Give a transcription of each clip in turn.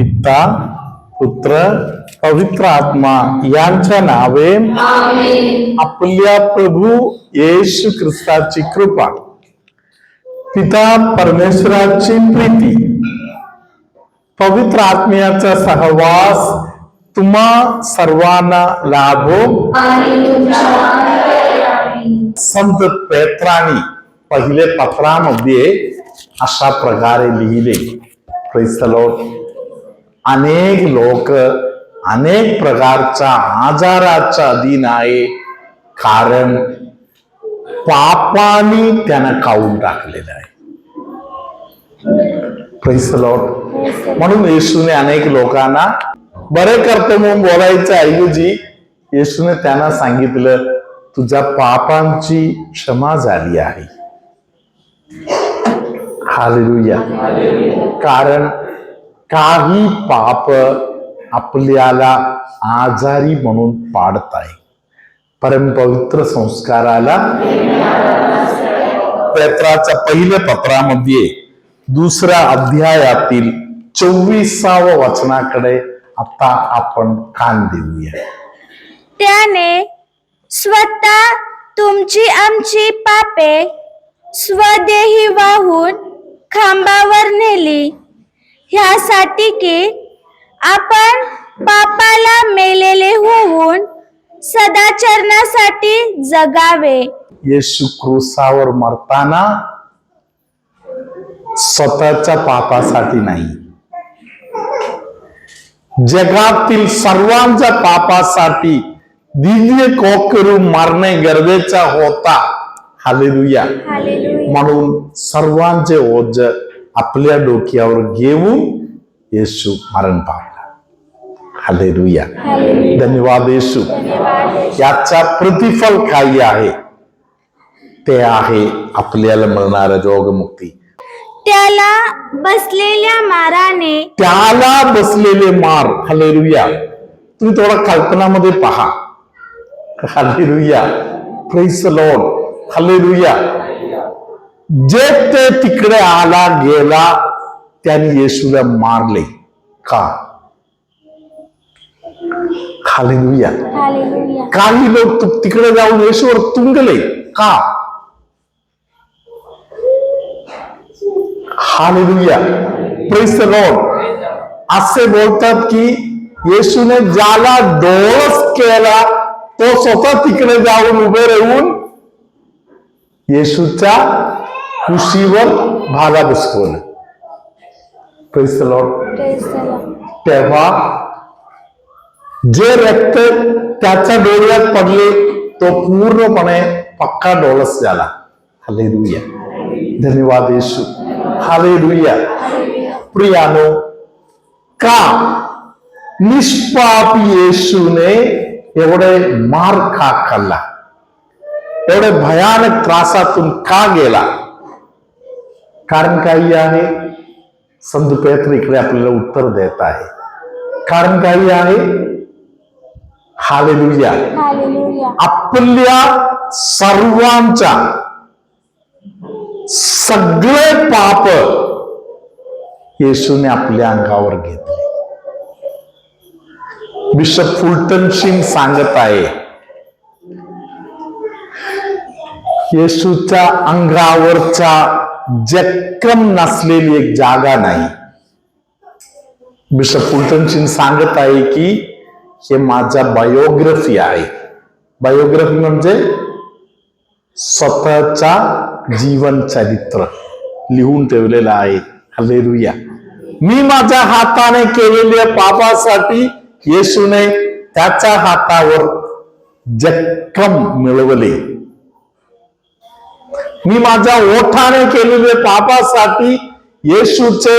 पिता पुत्र पवित्र आत्मा यांच्या नावे आपल्या प्रभू येशू ख्रिस्ताची कृपा. पिता परमेश्वराची प्रीती. पवित्र आत्म्याचा सहवास तुम्हा सर्वांना लाभो. संत पेत्रानी पहिले पत्रामध्ये अशा प्रकारे लिहिले. अनेक लोक अनेक प्रकारच्या आजाराच्या अधीन आहे. कारण पापानी त्यांना काढून टाकलेलं आहे. म्हणून येशूने अनेक लोकांना बरे करते म्हणून बोलायचं ऐवजी येशूने त्यांना सांगितलं तुझ्या पापांची क्षमा झाली आहे. हालेलुया कारण काही पाप आपल्याला आजारी म्हणून पाडत आहे परमपवित्र संस्काराला पेत्राच्या पहिल्या पत्रामध्ये दुसऱ्या अध्यायातील चोवीसावं वचनाकडे आता आपण कान देऊया. त्याने स्वतः तुमची आमची पापे स्वदेही वाहून खांबावर नेली. ह्यासाठी की आपण पापाला मेलेले होऊन सदाचरणासाठी जगावे. येशू क्रुसावर मरताना स्वतःच्या पापासाठी नाही. जगातील सर्वांच्या पापासाठी दिव्य कोप करून मारणे गरजेचा होता. हालेलुया. म्हणून सर्वांचे ओझ आपल्या डोक्यावर घेऊन येशू मरण पावला हालेलुया धन्यवाद येशू याचा प्रतिफल काही आहे. ते आहे आपल्याला मिळणारं जोगमुक्ती त्याला बसलेल्या माराने त्याला बसलेले मार. हालेलुया तुम्ही थोडा कल्पनामध्ये पहा. हालेलुया प्रेस लॉर्ड हालेलुया जे ते तिकडे आला गेला त्याने येशूला मारले. का? हालेलुया. काही लोक तिकडे जाऊन येशूवर तुंगले. का? हालेलुया. प्रेस लॉर्ड असे बोलतात की येशूने ज्याला डोळस केला तो स्वतः तिकडे जाऊन उभे राहून येशूच्या कुशीवर भाला बसवलं तेव्हा जे रक्त त्याच्या डोळ्यात पडले तो पूर्णपणे पक्का डोळस झाला. हालेलुया धन्यवाद येशू. हालेलुया प्रियानो का निष्पाप येशूने एवढे मार का खाल्ला? एवढे भयानक त्रासातून का गेला? कारण काही आहे? संत पेत्र इकडे आपल्याला उत्तर देत आहे. कारण काही आहे? हालेलुया. आपल्या सर्वांच्या सगळे पाप येशूने आपल्या अंगावर घेतले. बिशप फुलटन सिंग सांगत आहे येशूच्या अंगावरच्या जक्रम नसलेली एक जागा नाही. बिशप फुलटन सांगत आहे की हे माझा बायोग्राफी आहे. बायोग्राफी म्हणजे स्वतःचा जीवन चरित्र लिहून ठेवलेलं आहे. हलेरुया मी माझ्या हाताने केलेल्या पापासाठी येशूने त्याच्या हातावर जक्कम मिळवले. मी माझ्या ओठाने केलेल्या पापासाठी येशूचे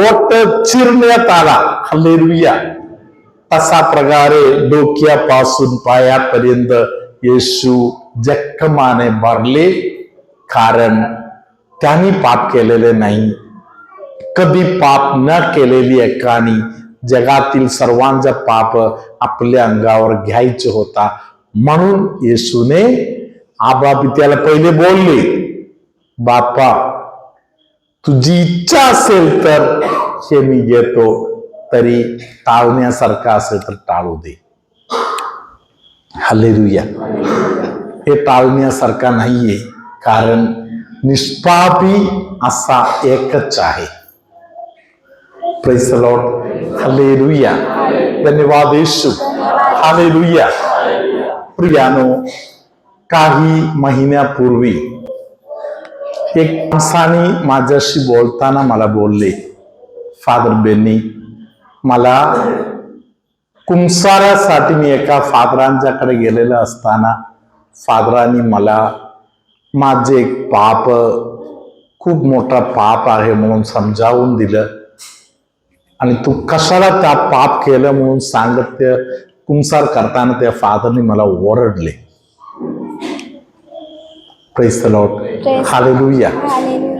ओठ चिरण्यात आला. हल्लेलुया तसा प्रकारे डोक्यापासून पायापर्यंत येशू जख्खमाने भरले कारण त्यांनी पाप केलेले नाही. कधी पाप न केलेली एकानी जगातील सर्वांचा पाप आपल्या अंगावर घ्यायचे होता. म्हणून येशूने आबा पित्याला पहिले बोलले बापा तुझी इच्छा असेल तर हे मी घेतो तरी टाळण्यासारखं असेल तर टाळू दे. हल्लेलुया हे टाळण्यासारखा नाहीये, कारण निष्पापी असा एकच आहे. प्रेस लॉर्ड हल्लेलुया धन्यवाद येशू. हालेलुया. प्रियानो काही महिन्यापूर्वी एक माणसाने माझ्याशी बोलताना मला बोलले फादर बेनी मला कुंसारासाठी मी एका फादरांच्याकडे गेलेलं असताना फादरांनी मला माझे एक पाप खूप मोठा पाप आहे म्हणून समजावून दिलं. आणि तू कशाला त्या पाप केलं म्हणून सांगत ते कुंसार करताना त्या फादरने मला ओरडले. Praise Lord hallelujah.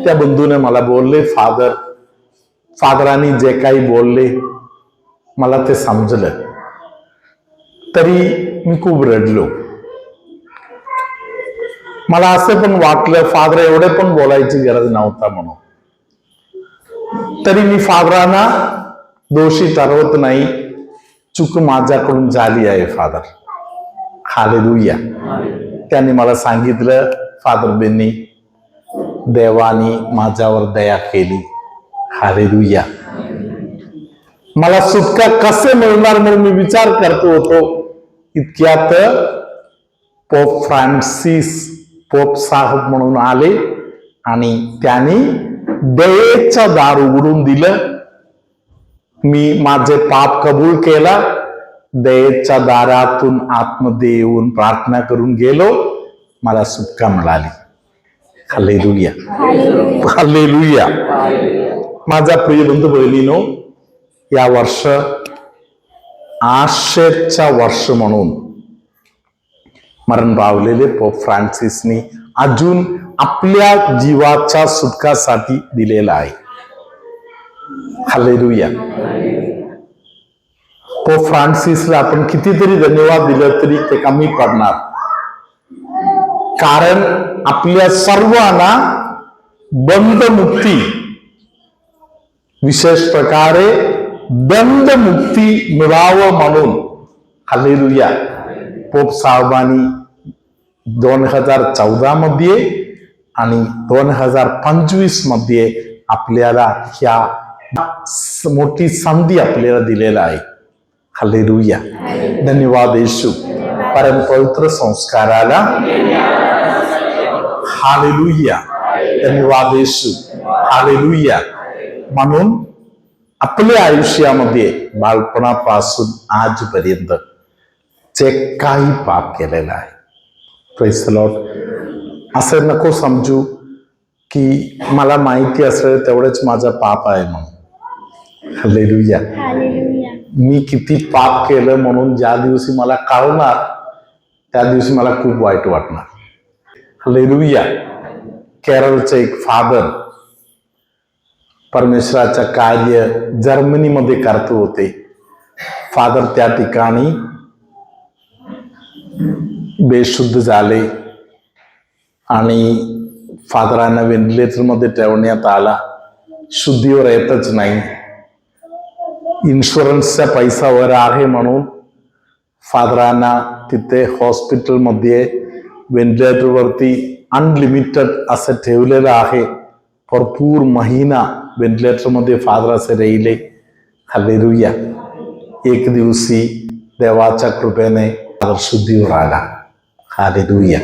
त्या बंधूने मला बोलले फादर फादरांनी जे काही बोलले मला ते समजलं. तरी मी खूप रडलो. मला असं पण वाटलं फादर एवढे पण बोलायची गरज नव्हता म्हणून. तरी मी फादरांना दोषी ठरवत नाही चूक माझ्याकडून झाली आहे फादर हालेलुया त्यांनी मला सांगितलं फादर बेनी देवानी माझ्यावर दया केली. हालेलुया मला सुटका कसे मिळणार म्हणून मी विचार करतो होतो. इतक्यात पोप फ्रान्सिस पोप साहेब म्हणून आले आणि त्यांनी दयेचं दार उघडून दिलं. मी माझे पाप कबूल केला. दयेच्या दारातून आत्मदे येऊन प्रार्थना करून गेलो. मला सुटका मिळाली हल्लेलुया हल्लेलुया माझा प्रिय बंधू बहिणीनो या वर्ष आशेचा वर्ष म्हणून मरण पावलेले पोप फ्रान्सिसने अजून आपल्या जीवाच्या सुटकासाठी दिलेला आहे. हल्लेलुया पोप फ्रान्सिसला आपण कितीतरी धन्यवाद दिलं तरी ते कमी पडणार. कारण आपल्या सर्वांना बंधमुक्ती. विशेष प्रकारे दंडमुक्ती मिळावं म्हणून. हल्लेलुया पोप साहेबांनी दोन हजार चौदा मध्ये आणि दोन हजार पंचवीसमध्ये आपल्याला ह्या मोठी संधी आपल्याला दिलेला आहे. हलेरुया धन्यवाद येशू. परम पवित्र संस्काराला हालेलुया धन्यवाद येशू हालेलुया म्हणून आपल्या आयुष्यामध्ये बालपणापासून आजपर्यंत जे काही पाप केलेलं आहे लॉट असं नको समजू की मला माहिती असेल तेवढंच माझं पाप आहे म्हणून हालेलुया हालेलुया मी किती पाप केलं म्हणून ज्या दिवशी मला कळणार त्या दिवशी मला खूप वाईट वाटणार लेलुया केरळचे एक फादर परमेश्वराचं कार्य जर्मनीमध्ये करत होते. फादर त्या ठिकाणी बेशुद्ध झाले. आणि फादरांना व्हेंटिलेटरमध्ये ठेवण्यात आला. शुद्धीवर येतच नाही. इन्शुरन्सचा पैसा वर आहे म्हणून फादरांना तिथे हॉस्पिटलमध्ये व्हेंटिलेटरवरती अनलिमिटेड असं ठेवलेलं आहे. भरपूर महिना व्हेंटिलेटरमध्ये फादर असे राहिले. हल्लेलुया एक दिवशी देवाच्या कृपेने फादर शुद्धीवर आला हालेलुया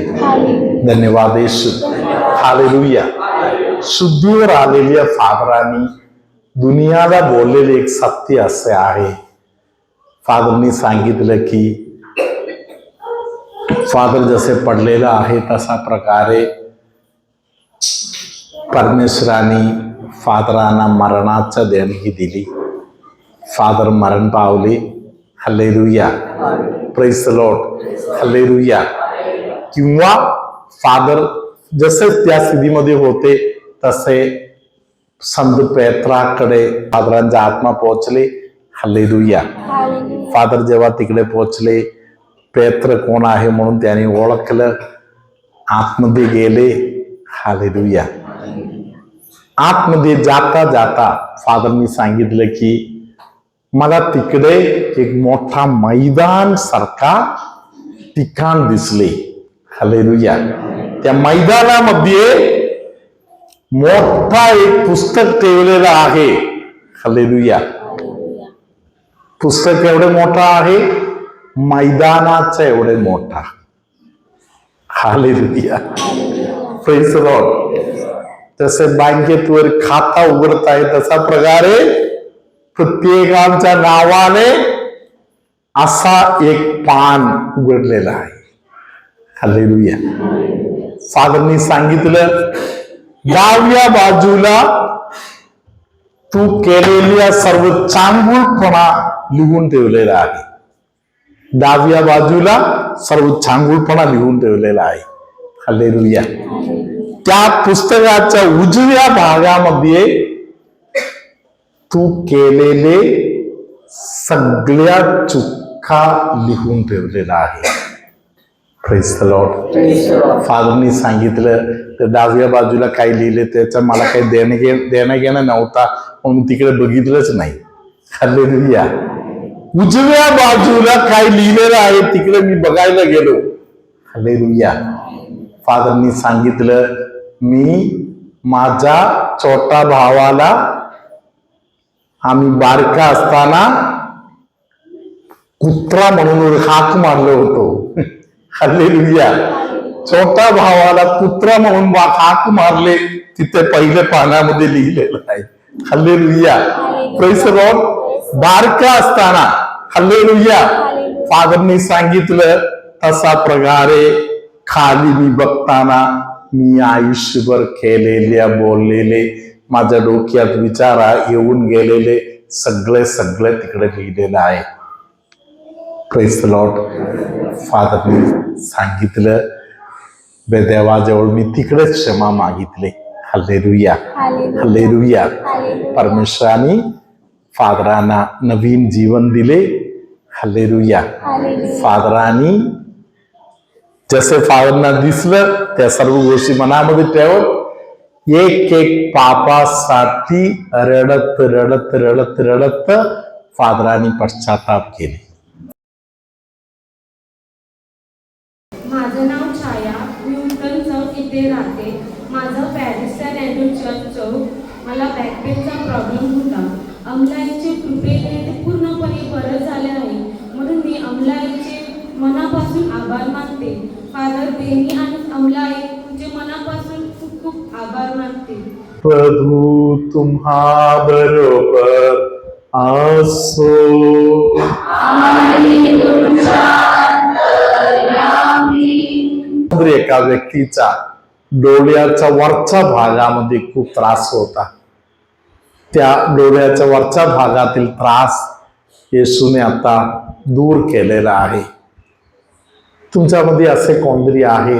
धन्यवाद येशू. हालेलुया शुद्धीवर आलेल्या फादरांनी दुनियाला बोललेले एक सत्य असे आहे. फादरनी सांगितलं की फादर जसे पडलेला आहे तसा प्रकारे परमेश्वराने फादरांना मरणाचं देणगी दिली. फादर मरण पावले. हल्लेलुया प्रेस लॉट हल्लेलुया किंवा फादर जसे त्या स्थितीमध्ये होते तसे संत पेत्राकडे फादरांचा आत्मा पोहोचले. हल्लेलुया फादर जेव्हा तिकडे पोहोचले पेत्र कोण आहे म्हणून त्याने ओळखलं. आतमध्ये गेले. हालेलुया. आतमध्ये जाता जाता फादरनी सांगितलं की मला तिकडे एक मोठा मैदान सारखा ठिकाण दिसले. हालेलुया. त्या मैदानामध्ये मोठा एक पुस्तक ठेवलेलं आहे. हालेलुया. पुस्तक एवढं मोठं आहे? मैदानाच्या एवढे मोठा. हालेलुया. प्रेस लॉर्ड जसे बँकेत वर खाता उघडताय तसा प्रकारे प्रत्येकांच्या नावाने असा एक पान उघडलेला आहे. हालेलुया. फादरनी सांगितलं डाव्या बाजूला तू केलेल्या सर्व चांगुलपणा लिहून ठेवलेला आहे. डाव्या बाजूला सर्व चांगुलपणा लिहून ठेवलेला आहे. हालेलुया त्या पुस्तकाच्या उजव्या भागामध्ये तू केलेले सगळ्या चुका लिहून ठेवलेला आहे. फादरनी सांगितलं तर डाव्या बाजूला काय लिहिले त्याचं मला काही देणं घे देणं घेणं नव्हता म्हणून तिकडे बघितलंच नाही. हालेलुया उजव्या बाजूला काय लिहिलेलं आहे तिकडे मी बघायला गेलो. हालेलुया. फादरनी सांगितलं मी माझ्या छोटा भावाला आम्ही बारका असताना कुत्रा म्हणून हाक मारलो होतो. हल्लेलुया छोटा भावाला कुत्रा म्हणून हाक मारले तिथे पहिल्या पानामध्ये लिहिलेलं आहे. हल्लेलुया प्रेस लॉर्ड बारका असताना हल्लेलुया फादरनी सांगितलं तसा प्रकारे खाली मी बघताना मी आयुष्यभर केलेल्या बोललेले माझ्या डोक्यात विचार येऊन गेलेले सगळे सगळे तिकडे लिहिलेलं आहे प्रेस लॉर्ड फादरनी सांगितलं देवाजवळ मी तिकडेच क्षमा मागितले हल्लेरुया हल्लेरुया परमेश्वराने फादरांना नवीन जीवन दिले हल्लेरुया फादरांनी जसे फादरना दिसलं त्या सर्व गोष्टी मनामध्ये ठेवत एक एक पापासाठी रडत रडत रडत रडत फादरांनी पश्चाताप केले. अमलाईचे मनापासून आभार मानते. फादर बेनी आणि मनापासून खूप खूप आभार मानते. प्रभू तुम्हा बरोबर असो. तरी एका व्यक्तीचा डोळ्याच्या वरच्या भागामध्ये खूप त्रास होता त्या डोळ्याच्या वरच्या भागातील त्रास येशूने आता दूर केलेला आहे. तुमच्यामध्ये असे कोणतरी आहे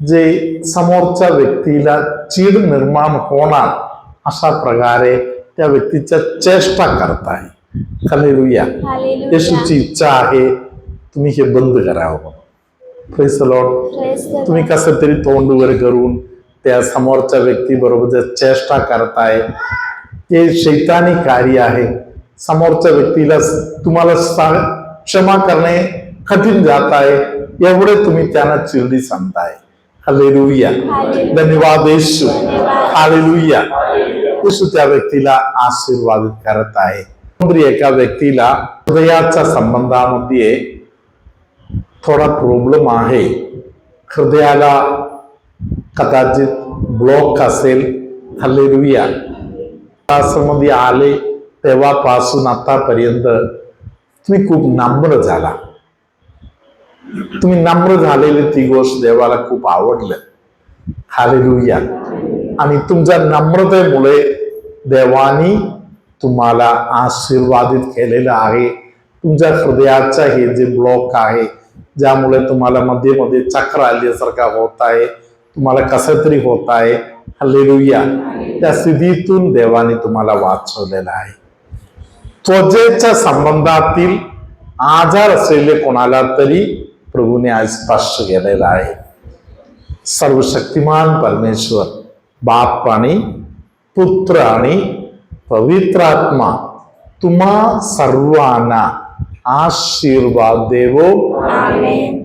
जे समोरच्या व्यक्तीला चीड निर्माण होणार अशा प्रकारे त्या व्यक्तीच्या चेष्टा करताय हालेलुया येशूची इच्छा आहे तुम्ही हे बंद करावं प्रेस लॉर्ड तुम्ही कसं तरी तोंड वगैरे करून त्या समोरच्या व्यक्ती बरोबर जर चेष्टा करताय ते शैतानी कार्य आहे. समोरच्या व्यक्तीला तुम्हाला क्षमा करणे कठीण जात आहे. एवढे तुम्ही त्यांना चिरडी सांगताय. हालेलुया धन्यवाद येशू. हालेलुया येशू त्या व्यक्तीला आशीर्वादित करत आहे. एका व्यक्तीला हृदयाच्या संबंधामध्ये थोडा प्रॉब्लेम आहे. हृदयाला कदाचित ब्लॉक असेल. हल्लेलुया मध्ये आले तेव्हापासून आतापर्यंत तुम्ही खूप नम्र झाला. तुम्ही नम्र झालेली ती गोष्ट देवाला खूप आवडलं. हालेलुया. आणि तुमच्या नम्रतेमुळे देवानी तुम्हाला आशीर्वादित केलेलं आहे. तुमच्या हृदयाचा हे जे ब्लॉक आहे ज्यामुळे तुम्हाला मध्ये मध्ये चक्र आल्यासारखा होत आहे तुम्हाला कसं तरी होत आहे. हल्लेलुया त्या स्थितीतून देवाने तुम्हाला वाचवलेला आहे. त्वचेच्या संबंधातील आजार असलेले कोणाला तरी प्रभूने आज स्पष्ट केलेला आहे. सर्वशक्तिमान परमेश्वर बाप आणि पुत्र आणि पवित्र आत्मा तुम्हा सर्वांना आशीर्वाद देवो. आमेन.